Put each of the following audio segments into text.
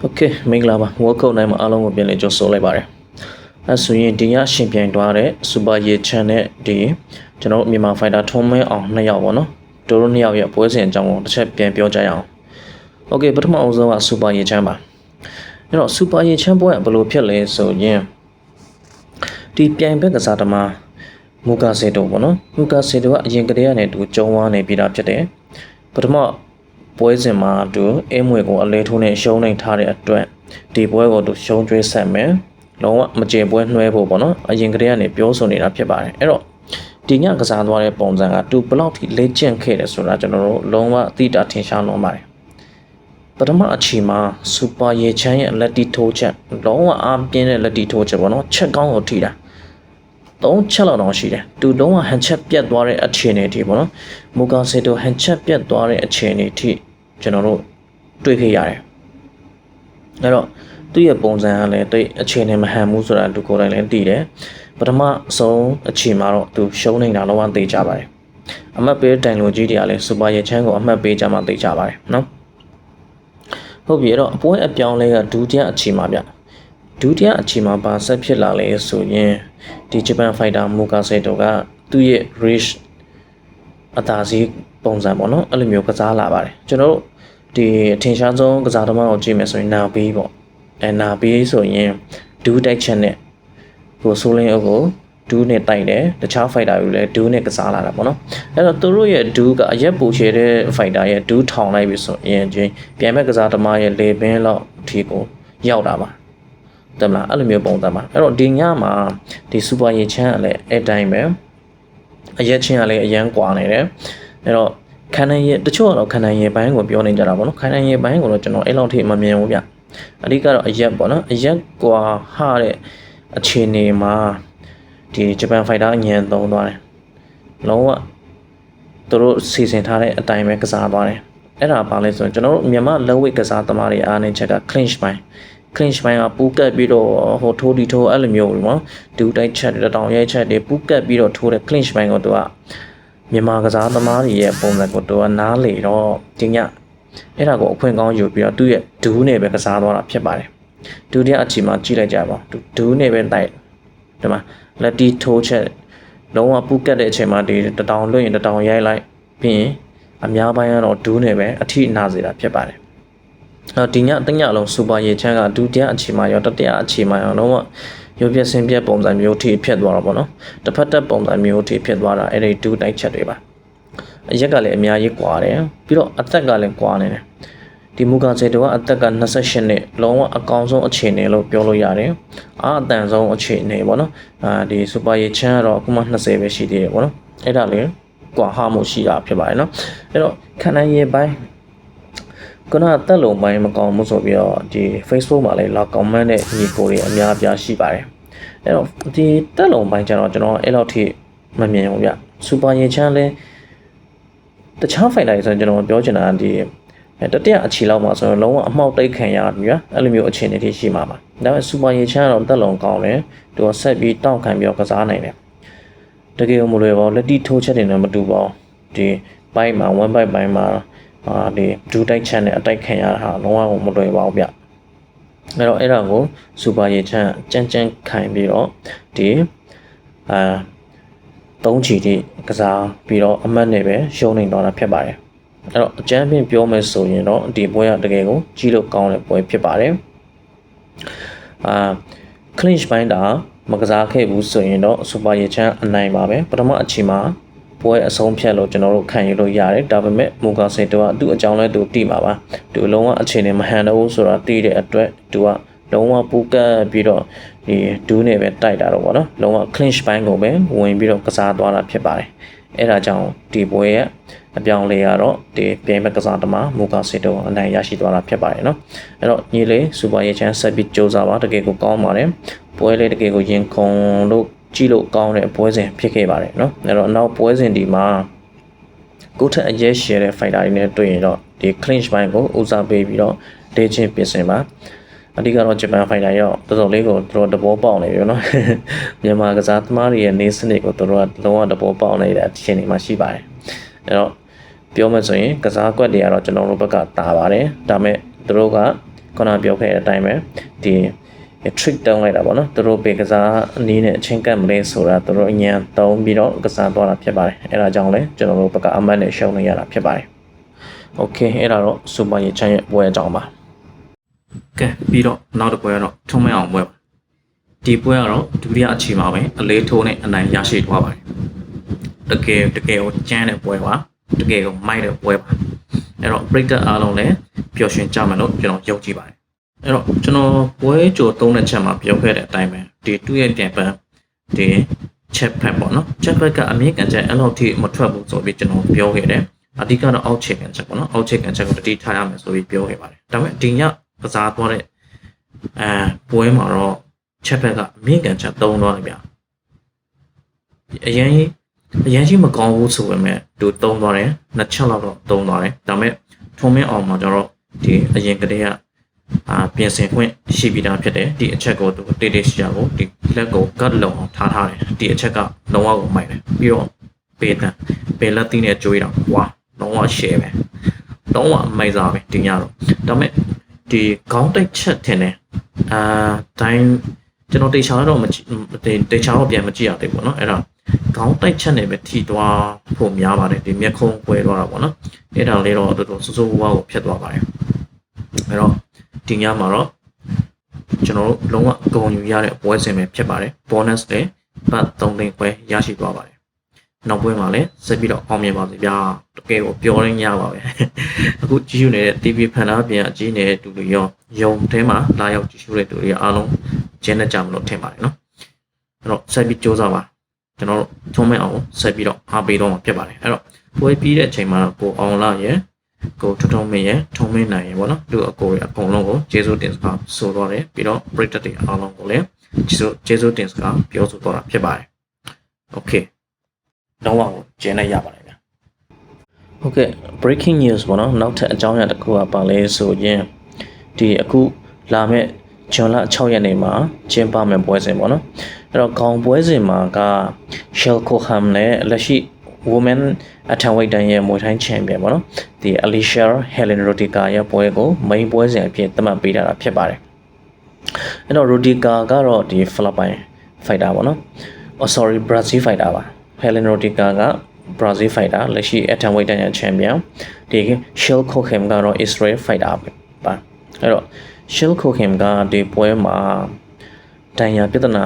โอเคမင်္ဂလာပါ welcome နိုင်မှာအားလုံးကိုပြန်လည်ကြိုဆိုလိုက်ပါတယ်အဲဆိုရင်ဒီညရှင်ပြိုင်သွားတဲ့ super ရေချန်နဲ့ဒီကျွန်တော်တို့မြန်မာ fighter ထုံးမဲအောင်နှစ်ယောက်ပေါ့နော်တို့တို့နှစ်ယောက်ရဲ့ပွဲစဉ်အကြောင်းကိုတစ်ချက်ပြန်ပြောကြရအောင်โอเคပထမအဆုံးက super ရေချန်ပါအဲ့တော့ super ရေချန်ပွဲကဘယ်လိုဖြစ်လဲဆိုရင်ဒီပြိုင်ဘက်ကစားသမားမူကာစေတိုပေါ့နော်မူကာစေတိုကအရင်ကတည်းကနေသူကျုံးဝါနေပြီးသားဖြစ်တယ်ပထမ ပွဲစဉ်မှာသူအမွေကိုအလဲထိုးနဲ့ရှုံးနေထားတဲ့အတွက်ဒီပွဲကိုသူရှုံးကျွေးဆက်မယ်လုံးဝမကျေပွဲနှွဲဖို့ပေါ့နော်အရင်ကတည်းကနေပြောဆိုနေတာဖြစ်ပါတယ်အဲ့တော့ဒီညကစားသွားတဲ့ပုံစံကသူဘလောက်ထိလေ့ကျင့်ခဲ့တယ်ဆိုတာကျွန်တော်တို့လုံးဝအတိအတာထင်ရှားလုံးပါတယ်ပထမအချိန်မှာစူပါရေချမ်းရဲ့လက်တီထိုးချက်လုံးဝအားပြင်းတဲ့လက်တီထိုးချက်ပေါ့နော်ချက်ကောင်းကိုထိတာသုံးချက်လောက်တော့ရှိတယ်သူလုံးဝဟန်ချက်ပြတ်သွားတဲ့အခြေအနေအထိပေါ့နော်မူကာစေတိုဟန်ချက်ပြတ်သွားတဲ့အခြေအနေအထိ ကျွန်တော်တို့တွေ့ခဲ့ရတယ်အဲ့တော့သူ့ရဲ့ပုံစံကလည်းတိတ်အခြေအနေမဟန်ဘူးဆိုတာသူကိုယ်တိုင်လည်းသိတယ်ပထမဆုံးအချိန်မှာတော့သူရှုံးနေတာလုံးဝသိကြပါတယ်အမှတ်ပေးတိုင်လိုကြီးတွေကလည်းစူပါရချမ်းကိုအမှတ်ပေးကြမှသိကြပါတယ်နော်ဟုတ်ပြီအဲ့တော့အပွဲအပြောင်းလဲကဒုတိယအချိန်မှာဗျဒုတိယအချိန်မှာဘာဆက်ဖြစ်လာလဲဆိုရင်ဒီဂျပန်ဖိုက်တာမူကာဆေတိုကသူ့ရဲ့ reach အသာစီးပုံစံပေါ့နော်အဲ့လိုမျိုးကစားလာပါတယ်ကျွန်တော်တို့ ဒီအထင်ရှားဆုံးကစားသမားကိုကြည့်မယ်ဆိုရင်နာဘီပေါ့အဲနာဘီဆိုရင်ဒူးတိုက်ချက်နဲ့ကိုဆိုလင်းအုပ်ကိုဒူးနဲ့တိုက်တယ်တခြားဖိုက်တာတွေလည်းဒူးနဲ့ကစားလာတာပေါ့နော်အဲ့တော့သူတို့ရဲ့ဒူးကအရက်ပူချေတဲ့ဖိုက်တာရဲ့ဒူးထောင်လိုက်ပြီဆိုရင်ချင်းပြန်မဲ့ကစားသမားရဲ့လေပင်းလောက်အထိကိုရောက်တာပါတမလားအဲ့လိုမျိုးပုံစံပါအဲ့တော့ဒီညမှာဒီစူပါရေချမ်းကလည်းအဲ့တိုင်းပဲအရက်ချင်းကလည်းအရန်ကွာနေတယ်အဲ့တော့ ခန္ဓာရည်တချို့ကတော့ခန္ဓာရည်ပိုင်းကိုပြောနေကြတာပေါ့နော်ခန္ဓာရည်ပိုင်းကိုတော့ကျွန်တော်အဲ့လောက်ထိမမြင်ဘူးဗျအဓိကတော့အရက်ပေါ့နော်အရက်ကွာဟတဲ့အခြေအနေမှာဒီဂျပန်ဖိုက်တာအញ្ញံသုံးသွားတယ်လုံးဝသူတို့စီစဉ်ထားတဲ့အတိုင်းပဲကစားသွားတယ်အဲ့ဒါပါလဲဆိုရင်ကျွန်တော်တို့မြန်မာလက်ဝိတ်ကစားသမားတွေအားနေချက်က clinch ပိုင်း clinch ပိုင်းကပူးကတ်ပြီးတော့ဟိုထိုးဒီထိုးအဲ့လိုမျိုးပေါ့နော်ဒူတိုက်ချက်တွေတောင်ရဲချက်တွေပူးကတ်ပြီးတော့ထိုးတဲ့ clinch ပိုင်းကိုသူက မြန်မာကစားသမားတွေရဲ့ပုံစံကိုသူကနားလေတော့ဒီညအဲ့ဒါကိုအခွင့်ကောင်းယူပြီးတော့သူ့ရဲ့ဒူးနဲ့ပဲကစားသွားတာဖြစ်ပါတယ်ဒူးတဲ့အချိန်မှာကြည့်လိုက်ကြပါဒူးနဲ့ပဲတိုက်ဒီမှာလက်တီထိုးချက်လုံးဝပူးကတ်တဲ့အချိန်မှာဒီတတောင်လွတ်ရင်တတောင်ရိုက်လိုက်ပြီးရင်အများပိုင်းကတော့ဒူးနဲ့ပဲအထိနာစေတာဖြစ်ပါတယ်အော်ဒီညတညလုံးစူပါရေချမ်းကဒုတိယအချိန်မှာရောတတိယအချိန်မှာရောလုံးဝ ရုပ်ပြဆင်းပြပုံစံမျိုးထိဖြစ်သွားတော့ဗောနော်တစ်ဖက်တက်ပုံစံမျိုးထိဖြစ်သွားတာအဲ့ဒီဒူတိုက်ချက်တွေပါအရက်ကလည်းအများကြီးကွာတယ်ပြီးတော့အသက်ကလည်းကွာနေတယ်ဒီမူကာစေတောကအသက်က28နှစ်လုံးဝအကောင်ဆုံးအခြေအနေလို့ပြောလို့ရတယ်အာအတန်ဆုံးအခြေအနေဗောနော်အာဒီစူပါရေချမ်းကတော့အခုမှ20ပဲရှိသေးတယ်ဗောနော်အဲ့ဒါလေကွာဟမှုရှိတာဖြစ်ပါတယ်နော်အဲ့တော့ခန္ဓာရည်ပိုင်း ခုနတက်လုံပိုင်းမကောင်းမှုဆိုပြီးတော့ဒီ Facebook မှာလည်းလာ comment တဲ့ညီကိုတွေအများအပြားရှိပါတယ်အဲ့တော့ဒီတက်လုံပိုင်းကျတော့ကျွန်တော်အဲ့လောက်ထိမမြင်ဘူးဗျစူပါရေချမ်းလဲတခြား fighter တွေဆိုရင်ကျွန်တော်ပြောချင်တာဒီတတိယအချီလောက်မှာဆိုရင်လုံးဝအမှောက်တိတ်ခံရပြီဗျာအဲ့လိုမျိုးအခြေအနေတွေရှိမှာပါဒါပေမဲ့စူပါရေချမ်းတော့တက်လုံကောင်းတယ်သူကဆက်ပြီးတောက်ခံပြီးတော့ကစားနိုင်တယ်တကယ်မလွယ်ပါဘူးလက်တီထိုးချက်တွေနဲ့မတူပါဘူးဒီဘိုက်မှာ1 byte ဘိုင်းမှာ အာဒီဒူတိုက်ချက်နဲ့အတိုက်ခံရတာဟာလုံးဝမလွယ်ပါဘူးဗျအဲ့တော့အဲ့ဒါကိုစူပါရေချမ်းကြမ်းကြမ်းခံပြီးတော့ဒီအာသုံးချီတိကစားပြီးတော့အမှတ်နဲ့ပဲရှုံးနေတော့တာဖြစ်ပါတယ်အဲ့တော့အကျမ်းဖြင့်ပြောမယ်ဆိုရင်တော့ဒီပွဲကတကယ်ကိုကြီးလို့ကောင်းတဲ့ပွဲဖြစ်ပါတယ်အာ clinch ပိုင်းတာမကစားခဲ့ဘူးဆိုရင်တော့စူပါရေချမ်းအနိုင်ပါပဲပထမအချိန်မှာ ပွဲအဆုံးဖြတ်လို့ကျွန်တော်တို့ခံယူလို့ရတယ်ဒါပေမဲ့မူကာစေတိုကသူ့အကြောင်းလဲသူတိမှာပါသူလုံးဝအခြေအနေမဟန်တော့ဘူးဆိုတာသိတဲ့အတွက်သူကလုံးဝပူကတ်ပြီးတော့ဒီဒူးနဲ့ပဲတိုက်တာတော့ဗောနော်လုံးဝ clinch ပိုင်းကိုပဲဝင်ပြီးတော့ကစားသွားတာဖြစ်ပါတယ်အဲ့ဒါကြောင့်ဒီပွဲရဲ့အပြောင်းလဲကတော့ဒီပြိုင်ဘက်ကစားသမားမူကာစေတိုအနိုင်ရရှိသွားတာဖြစ်ပါတယ်နော်အဲ့တော့ညီလေးစူပါရေချမ်းဆက်ပြီးစ조사ပါတကယ်ကိုကောင်းပါတယ်ပွဲလေးတကယ်ကိုရင်ခုန်လို့ ကြည့်လို့ကောင်းတဲ့ပွဲစဉ်ဖြစ်ခဲ့ပါတယ်เนาะအဲ့တော့နောက်ပွဲစဉ်ဒီမှာကိုထက်အရေးရှယ်တဲ့ fighter တွေနဲ့တွေ့ရင်တော့ဒီ clinch ဘိုင်းကိုဦးစားပေးပြီးတော့ဒေးချင်းပြင်ဆင်ပါအဓိကတော့ဂျပန် fighter ရောတော်တော်လေးကိုသူတို့တဘောပေါက်နေပြီเนาะမြန်မာကစားသမားတွေရဲ့နေစနစ်ကိုသူတို့ကလုံးဝတဘောပေါက်နေတဲ့အခြေအနေမှာရှိပါတယ်အဲ့တော့ပြောမှဆိုရင်ကစားကွက်တွေကတော့ကျွန်တော်တို့ဘက်ကတာပါတယ်ဒါမဲ့သူတို့က ခုနပြောခဲ့တဲ့အတိုင်းပဲဒီ trick တောင်းလိုက်တာပေါ့နော်သူတို့ပေကစားအနည်းနဲ့အချင်းကပ်မလဲဆိုတာသူတို့အញ្ញံတုံးပြီးတော့ကစားသွားတာဖြစ်ပါတယ်အဲ့ဒါကြောင့်လဲကျွန်တော်တို့ဘက်ကအမှတ်နဲ့ရှုံးနေရတာဖြစ်ပါတယ် okay အဲ့ဒါတော့ super ရေချမ်းရဲ့ပွဲအကြောင်းပါကဲပြီးတော့နောက်တစ်ပွဲကတော့ထုံးမအောင်ပွဲဒီပွဲကတော့ဒုတိယအချိန်မှာပဲအလေးထိုးနဲ့အနိုင်ရရှိသွားပါတယ်တကယ်တကယ်ကိုကျန်းတဲ့ပွဲပါတကယ်ကိုမိုက်တဲ့ပွဲပါအဲ့တော့ breaker အားလုံးလည်းပျော်ရွှင်ကြမှာလို့ကျွန်တော်ယုံကြည်ပါတယ် အဲ့တော့ကျွန်တော်ပွဲကြိုသုံးတဲ့ချက်မှာပြောခဲ့တဲ့အတိုင်းပဲဒီတူရဲ့ပြန်ပန်းဒီ chat pad ပေါ့နော် chat pad ကအမြင့်ကန်ချက်အဲ့လောက်ထိမထွက်ဘူးဆိုပြီးကျွန်တော်ပြောခဲ့တယ်အဓိကတော့အောက်ချေကန်ချက်ပေါ့နော်အောက်ချေကန်ချက်ကိုတတိထားရမယ်ဆိုပြီးပြောခဲ့ပါတယ်ဒါပေမဲ့ဒီညကစားသွားတဲ့အဲပွဲမှာတော့ chat pad ကအမြင့်ကန်ချက်သုံးသွားတယ်ဗျအရင်အရင်ရှိမကောင်းဘူးဆိုပေမဲ့သူသုံးသွားတယ်နှစ်ချက်လောက်တော့သုံးသွားတယ်ဒါပေမဲ့ထုံးမင်းအောင်မှာကျတော့ဒီအရင်ကတည်းက အာပြင်ဆင်ခွင့်ရှိပြီးသားဖြစ်တယ်ဒီအချက်ကိုသူတိတ်တိတ်ရှိရကိုဒီလက်ကိုကတ်လုံအောင်ထားထားတယ်ဒီအချက်ကလုံးဝကိုမိုက်တယ်ပြီးတော့ပေတန်ပေလက်သီးနဲ့ကြွေးတော့ဝါလုံးဝရှယ်ပဲလုံးဝမိုက်စားပဲဒီညတော့ဒါပေမဲ့ဒီခေါင်းတိုက်ချက်ထင်တယ်အာတိုင်းကျွန်တော်တေချာတော့မကြည့်တေချာတော့ပြန်မကြည့်ရသေးဘူးเนาะအဲ့ဒါခေါင်းတိုက်ချက်နဲ့ပဲထိသွားဖို့များပါတယ်ဒီမျက်ခုံးကွဲသွားတာပေါ့နော်အဲ့ဒါလေးတော့တော်တော်စိုးစိုးဝါးကိုဖြတ်သွားပါတယ်အဲ့တော့ ဒီညမှာတော့ကျွန်တော်တို့လုံးဝအကုန်ယူရတဲ့ပွဲစဉ်ပဲဖြစ်ပါတယ် bonus လည်းပတ်3သိန်းပွဲရရှိသွားပါတယ်နောက်ပွဲမှာလည်းဆက်ပြီးတော့အောင်မြင်ပါစေဗျာတကယ်ကိုပြောရင်းရပါပဲအခုကြည့်ယူနေတဲ့ TV ဖန်သားပြန်အကြီးနေတဲ့တူတွေရောယုံထဲမှာလာရောက်ကြည့်ရှုတဲ့တူတွေအားလုံးကျင်းနေကြမလို့ထင်ပါတယ်နော်အဲ့တော့ဆက်ပြီးစူးစမ်းပါကျွန်တော်တို့ထုံးမဲ့အောင်ဆက်ပြီးတော့အားပေးတော့မှာဖြစ်ပါတယ်အဲ့တော့ပွဲပြီးတဲ့အချိန်မှာတော့ကိုအောင်လာရဲ့ ကိုထထုံးမင်းရဲ့ထုံးမင်းနိုင်ရဲ့ပေါ့နော်သူအကိုရဲ့အကုန်လုံးကိုကျေးဇူးတင်စကားဆိုတော့တယ်ပြီးတော့ပရိသတ်တွေအားလုံးကိုလည်းကျေးဇူးကျေးဇူးတင်စကားပြောဆိုတော့တာဖြစ်ပါတယ်โอเคတော့ဝကိုကျင်းနေရပါတယ်ဗျာဟုတ်ကဲ့ breaking news ပေါ့နော်နောက်ထပ်အကြောင်းအရာတစ်ခုကပါလဲဆိုရင်ဒီအခုလာမဲ့ဇွန်လ6ရက်နေ့မှာကျင်းပမယ့်ပွဲစဉ်ပေါ့နော်အဲ့တော့ခေါင်းပွဲစဉ်မှာက Shell Coham နဲ့လက်ရှိ women အထံဝိတ်တန်းရဲ့မွေထိုင်းချန်ပီယံပေါ့နော်ဒီ Alicia Helen Rodika ရဲ့ပွဲကို main ပွဲစဉ်အဖြစ်သတ်မှတ်ပေးထားတာဖြစ်ပါတယ်အဲ့တော့ Rodika ကတော့ဒီ Philippine fighter ပေါ့နော် oh sorry Brazil fighter ပါ Helen Rodika က Brazil fighter လက်ရှိအထံဝိတ်တန်းရဲ့ချန်ပီယံဒီ Shell Coham ကတော့ Israel fighter ပါအဲ့တော့ Shell Coham ကဒီပွဲမှာတန်ရာပြဿနာ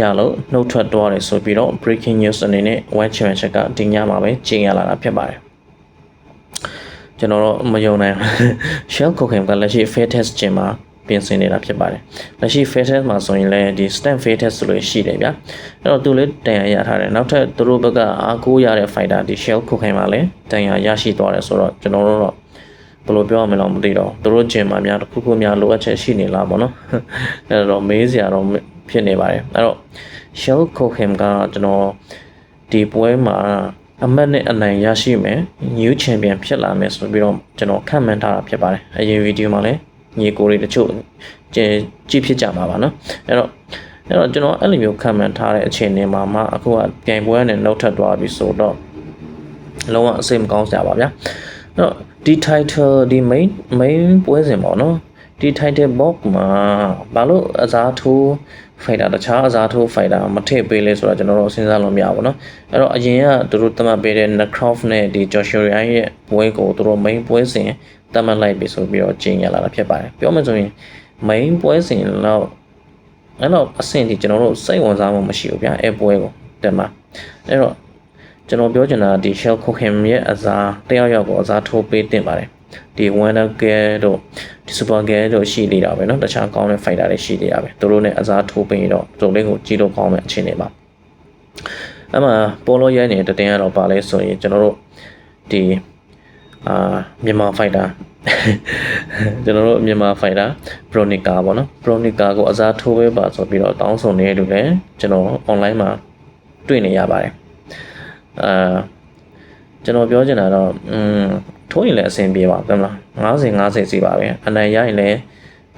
ရလို့နှုတ်ထွက်သွားတယ်ဆိုပြီးတော့ breaking news အနေနဲ့ World Championship ကဒီညမှာပဲကျင်းရလာတာဖြစ်ပါတယ်ကျွန်တော်တော့မယုံနိုင် Shell Cokham ကလက်ရှိ fair test ကျင်းမှာပြင်ဆင်နေတာဖြစ်ပါတယ်လက်ရှိ fair test မှာဆိုရင်လည်းဒီ stand fair test ဆိုလို့ရှိတယ်ဗျာအဲ့တော့သူလည်းတန်ရာရထားတယ်နောက်ထပ်သူတို့ဘက်ကအားကိုးရတဲ့ fighter ဒီ Shell Cokham မှာလည်းတန်ရာရရှိသွားတယ်ဆိုတော့ကျွန်တော်တို့တော့ဘယ်လိုပြောရမလဲမသိတော့သူတို့ဂျင်မှာများတစ်ခုခုများလိုအပ်ချက်ရှိနေလားပေါ့နော်အဲ့တော့မေးစရာတော့ ဖြစ်နေပါတယ်အဲ့တော့ Shell Cokham ကကျွန်တော်ဒီပွဲမှာအမတ်နဲ့အနိုင်ရရှိမယ် new champion ဖြစ်လာမယ်ဆိုပြီးတော့ကျွန်တော်ခန့်မှန်းထားတာဖြစ်ပါတယ်အရင်ဗီဒီယိုမှာလည်းညီကိုတွေတချို့ကြည့်ဖြစ်ကြမှာပါနော်အဲ့တော့အဲ့တော့ကျွန်တော်အဲ့လိုမျိုးခံမှန်းထားတဲ့အခြေအနေမှာမှအခုကပြိုင်ပွဲနဲ့နှုတ်ထပ်သွားပြီဆိုတော့လုံးဝအစိတ်မကောင်းစရာပါဗျာအဲ့တော့ဒီ title ဒီ main main ပွဲစဉ်ပေါ့နော် ဒီ title box မှာဘာလို့အစားထိုး fighter တခြားအစားထိုး fighter မထည့်ပေးလဲဆိုတော့ကျွန်တော်တို့စဉ်းစားလို့မရဘူးเนาะအဲ့တော့အရင်ကသူတို့သတ်မှတ်ပေးတဲ့ Necroft နဲ့ဒီ Joshua Ryan ရဲ့ပွဲကိုသူတို့ main ပွဲစဉ်သတ်မှတ်လိုက်ပြီဆိုပြီးတော့ကျင်းရလာတာဖြစ်ပါတယ်ပြောမှဆိုရင် main ပွဲစဉ်တော့အဲ့တော့အဆင့်ဒီကျွန်တော်တို့စိတ်ဝင်စားမှုမရှိဘူးဗျာအဲ့ပွဲကိုတက်မှာအဲ့တော့ကျွန်တော်ပြောချင်တာဒီ Shell Cohen ရဲ့အစားတယောက်ယောက်ကိုအစားထိုးပေးတင်ပါတယ်ဒီ Wonder Gear တို့ ဒီ Super Gear တို့ရှိနေတာပဲเนาะတခြားကောင်းတဲ့ fighter တွေရှိနေတာပဲသူတို့ ਨੇ အစားထိုးပေးရင်တော့တို့လေးကိုကြီးလို့ကောင်းမယ့်အခြေအနေပါအဲ့မှာပေါ်လို့ရဲနေတဲ့တင်ကတော့ပါလဲဆိုရင်ကျွန်တော်တို့ဒီအာမြန်မာ fighter ကျွန်တော်တို့မြန်မာ fighter Bronica ပေါ့နော် Bronica ကိုအစားထိုးပေးပါဆိုပြီးတော့တောင်းဆိုနေတယ်လို့လည်းကျွန်တော် online မှာတွေ့နေရပါတယ်အာကျွန်တော်ပြောချင်တာတော့อืมထိုးရင်လည်းအဆင်ပြေပါဗျမလား 90 50စီပါပဲအနိုင်ရရင်လည်း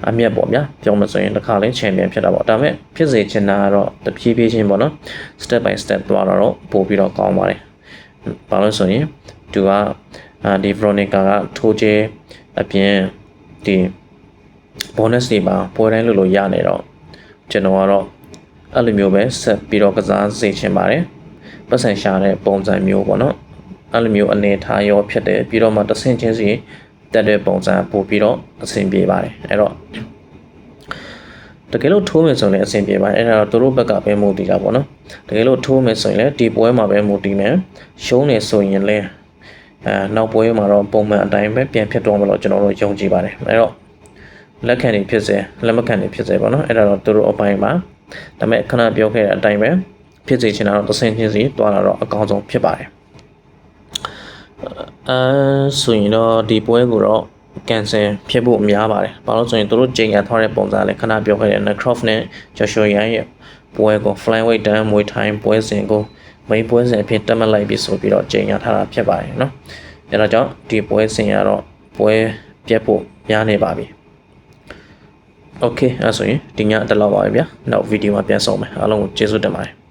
အမြတ်ပေါ့ဗျာပြောမဆိုရင်တစ်ခါလဲချန်ပီယံဖြစ်တာပေါ့ဒါပေမဲ့ဖြစ်စေချင်တာကတော့တဖြည်းဖြည်းချင်းပေါ့နော် step by step သွားတော့ပို့ပြီးတော့ကောင်းပါတယ်ဘာလို့ဆိုရင်သူကအာဒီ Veronica ကထိုးချေအပြင်ဒီ bonus တွေပါပွဲတိုင်းလို့လို့ရနေတော့ကျွန်တော်ကတော့အဲ့လိုမျိုးပဲဆက်ပြီးတော့ကစားစေချင်ပါတယ်ပတ်စံရှာတဲ့ပုံစံမျိုးပေါ့နော်အဲ့လိုမျိုးအနေထားရောဖြစ်တယ်ပြီးတော့မှတစ်ဆင့်ချင်းစီ တက်တဲ့ပုံစံပို့ပြီးတော့အဆင်ပြေပါတယ်အဲ့တော့တကယ်လို့ထိုးမယ်ဆိုရင်လည်းအဆင်ပြေပါတယ်အဲ့ဒါတော့သူတို့ဘက်ကပဲမူတည်တာပေါ့နော်တကယ်လို့ထိုးမယ်ဆိုရင်လည်းဒီပွဲမှာပဲမူတည်မယ်ရှုံးနေဆိုရင်လည်းအဲနောက်ပွဲမှာတော့ပုံမှန်အတိုင်းပဲပြန်ဖြစ်တော့မလို့ကျွန်တော်တို့ယုံကြည်ပါတယ်အဲ့တော့လက်ခံနေဖြစ်စေလက်မခံနေဖြစ်စေပေါ့နော်အဲ့ဒါတော့သူတို့အပိုင်းပါဒါပေမဲ့ခဏပြောခဲ့တဲ့အတိုင်းပဲဖြစ်စေချင်တာတော့တစ်ဆင့်ချင်းစီတွားလာတော့အကောင်းဆုံးဖြစ်ပါတယ် အဲဆိုရင်တော့ဒီပွဲကိုတော့ cancel ဖြစ်ဖို့များပါတယ်။ဘာလို့ဆိုရင်တို့ချိန်ရထားတဲ့ပုံစံလည်းခဏပြောခဲ့တဲ့ Necroft နဲ့ Joshua Yang ရဲ့ပွဲကို Flyweight တန်းမွေးထိုင်းပွဲစဉ်ကို main ပွဲစဉ်အဖြစ်တက်မှတ်လိုက်ပြီးဆိုပြီးတော့ချိန်ရထားတာဖြစ်ပါတယ်နော်။အဲဒါကြောင့်ဒီပွဲစဉ်ရတော့ပွဲပြတ်ဖို့များနေပါပြီ။ Okay အဲဆိုရင်ဒီညတက်လောက်ပါပဲဗျာ။နောက်ဗီဒီယိုမှာပြန်ဆောင်မယ်။အားလုံးကိုကျေးဇူးတင်ပါတယ်။